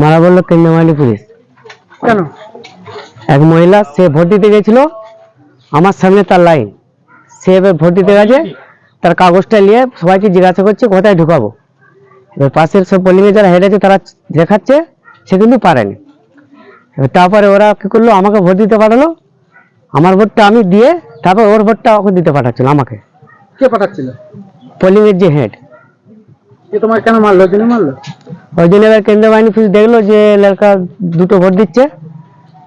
মারা বলল কেন্দ্রমালি পুলিশ। কেন? এক মহিলা সে ভোট দিতে গেছিল আমার সামনে তার লাইন। সে এবার ভোট দিতে গেছে তার কাগজটা নিয়ে সবাইকে জিজ্ঞাসা করছে কোথায় ঢুকাবো? এবার পাশের সব পোলিংয়ে যারা হেড আছে তারা দেখাচ্ছে সে কিন্তু পারেনি। এবার তারপরে ওরা কি করল আমাকে ভোট দিতে পাঠালো। আমার ভোটটা আমি দিয়ে তারপর ওর ভোটটা ওকে দিতে পাঠাচ্ছিল আমাকে। কে পাঠাচ্ছিল? পোলিংয়ের যে হেড কে তোমার কেন মারলো? ওই জন্য মারলো? ওই জন্য এবার কেন্দ্রীয় বাহিনী পুলিশ দেখল যে লড়কা দুটো ভোট দিচ্ছে।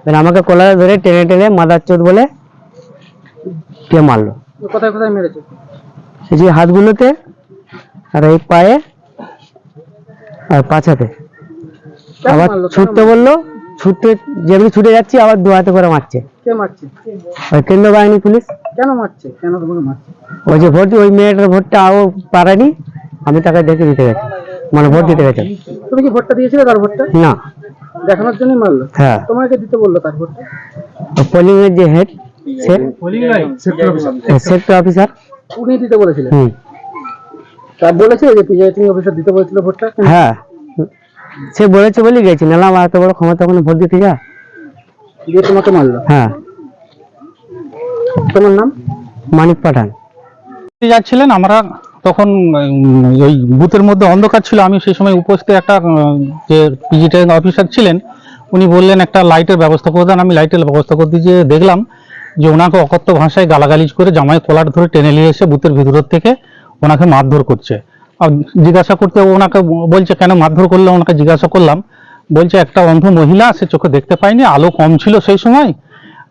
এবার আমাকে কলারে ধরে টেনে টেনে মাদার চোদ বলে কে মারলো? কোথায় কোথায় মেরেছে? এই যে হাতগুলোতে আর এই পায়ে আর পাছাতে আবার ছুটতে বলল ছুটতে যেমনি ছুটে যাচ্ছি আবার দু হাতে করে মারছে। কে মারছে? ওই কেন্দ্রীয় বাহিনী পুলিশ। কেন মারছে? কেন তোমাকে মারছে? ওই যে ভোট ওই মেয়েটার ভোটটা ও পারেনি। আমি তাকে দেখে দিতে গেছি। মানে ভোট দিতে গেছে। তুমি কি ভোটটা দিয়েছিলে তার ভোটটা? না। দেখানোর জন্যই মারলো? হ্যাঁ। তোমাকে দিতে বলল তার ভোটটা পোলিং এর যে হেড সে সেক্টর অফিসার উনি দিতে বলেছিলেন? হুম। তা বলেছে যে প্রিজাইডিং অফিসার দিতে বলেছিল ভোটটা? হ্যাঁ। সে বলেছে বলে গেছি। নালাম এত বড় ক্ষমতা ওখানে ভোট দিতে যা দিয়ে তোমাকে মারলো? হ্যাঁ। তোমার নাম? মানিক পাঠান। যাচ্ছিলেন আমরা তখন ওই বুথের মধ্যে অন্ধকার ছিল। আমি সেই সময় উপস্থিত একটা যে পিজিটাইং অফিসার ছিলেন, উনি বললেন, একটা লাইটের ব্যবস্থা করে দেন। আমি লাইটের ব্যবস্থা করতে গিয়ে দেখলাম যে ওনাকে অকথ্য ভাষায় গালাগালিজ করে জামাই কলার ধরে টেনে নিয়ে এসে বুথের ভিতর থেকে ওনাকে মারধর করছে। আর জিজ্ঞাসা করতে ওনাকে বলছে, কেন মারধর করলে? ওনাকে জিজ্ঞাসা করলাম। বলছে, একটা অন্ধ মহিলা, সে চোখে দেখতে পায়নি আলো কম ছিল সেই সময়।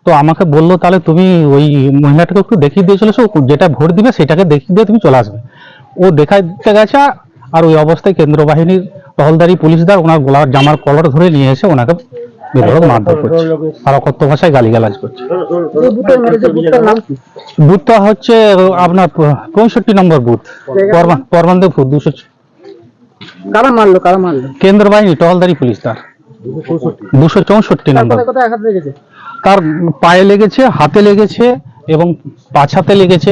তো আমাকে বলল, তাহলে তুমি ওই মহিলাটাকে একটু দেখিয়ে দিয়ে চলেছো যেটা ভোট দিবে সেটাকে দেখিয়ে দিয়ে তুমি চলে আসবে। ও দেখাতে গেছে আর ওই অবস্থায় কেন্দ্র বাহিনীর টহলদারি পুলিশদার ওনার গোলার জামার কলার ধরে নিয়ে এসে ওনাকে বেধড়ক মারধর করছে। আর অকথ্য ভাষায় গালিগালাজ করছে। বুথটা হচ্ছে আপনার পঁয়ষট্টি নম্বর বুথ পরমান পরমানদেবপুর দুশো কারা মারলো কারা মারলো? কেন্দ্র বাহিনী টহলদারি পুলিশদার। দুশো চৌষট্টি নম্বর তার পায়ে লেগেছে হাতে লেগেছে এবং পাছাতে লেগেছে।